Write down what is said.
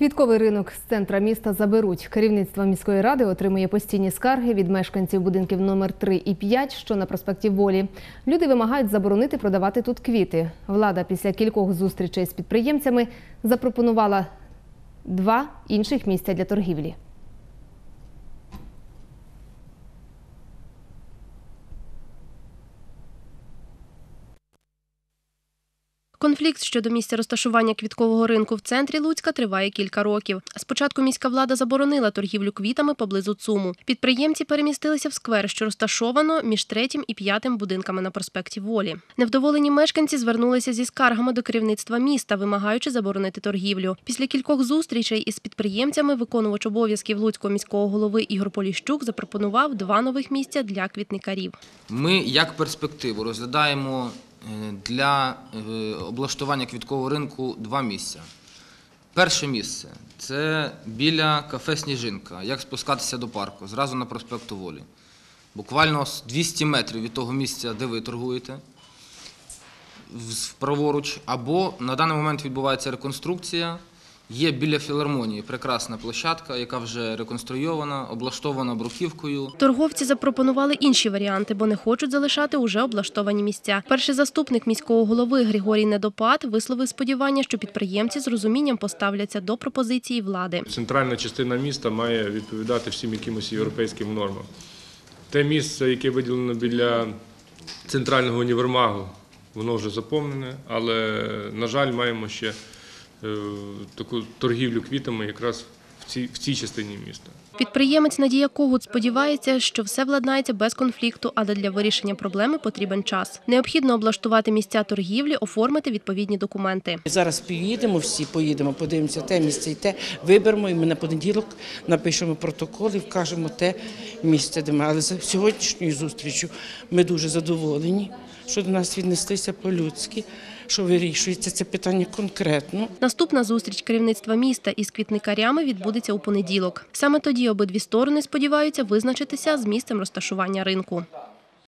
Квітковий ринок з центра міста заберуть. Керівництво міської ради отримує постійні скарги від мешканців будинків номер 3 і 5, що на проспекті Волі. Люди вимагають заборонити продавати тут квіти. Влада після кількох зустрічей з підприємцями запропонувала два інших місця для торгівлі. Конфлікт щодо місця розташування квіткового ринку в центрі Луцька триває кілька років. Спочатку міська влада заборонила торгівлю квітами поблизу ЦУМу. Підприємці перемістилися в сквер, що розташовано між третім і п'ятим будинками на проспекті Волі. Невдоволені мешканці звернулися зі скаргами до керівництва міста, вимагаючи заборонити торгівлю. Після кількох зустрічей із підприємцями виконувач обов'язків Луцького міського голови Ігор Поліщук запропонував два нових місця для квітникарів. Ми як перспективу розглядаємо для е, облаштування квіткового ринку два місця. Перше місце це біля кафе Сніжинка, як спускатися до парку, зразу на проспекту Волі. Буквально 200 метрів від того місця, де ви торгуєте, праворуч, або на даний момент відбувається реконструкція. Є біля філармонії прекрасна площадка, яка вже реконструйована, облаштована бруківкою. Торговці запропонували інші варіанти, бо не хочуть залишати уже облаштовані місця. Перший заступник міського голови Григорій Недопад висловив сподівання, що підприємці з розумінням поставляться до пропозиції влади. Центральна частина міста має відповідати всім якимось європейським нормам. Те місце, яке виділено біля центрального універмагу, воно вже заповнене, але, на жаль, маємо ще таку торгівлю квітами якраз в цій, в цій частині міста. Підприємець Надія Когут сподівається, що все владнається без конфлікту, але для вирішення проблеми потрібен час. Необхідно облаштувати місця торгівлі, оформити відповідні документи. Зараз поїдемо, всі поїдемо, подивимося те місце і те, виберемо, і ми на понеділок напишемо протокол і вкажемо те місце, де ми. Але за сьогоднішньою зустрічю ми дуже задоволені, що до нас віднеслися по-людськи, що вирішується це питання конкретно. Наступна зустріч керівництва міста із квітникарями відбудеться у понеділок. Саме тоді обидві сторони сподіваються визначитися з місцем розташування ринку.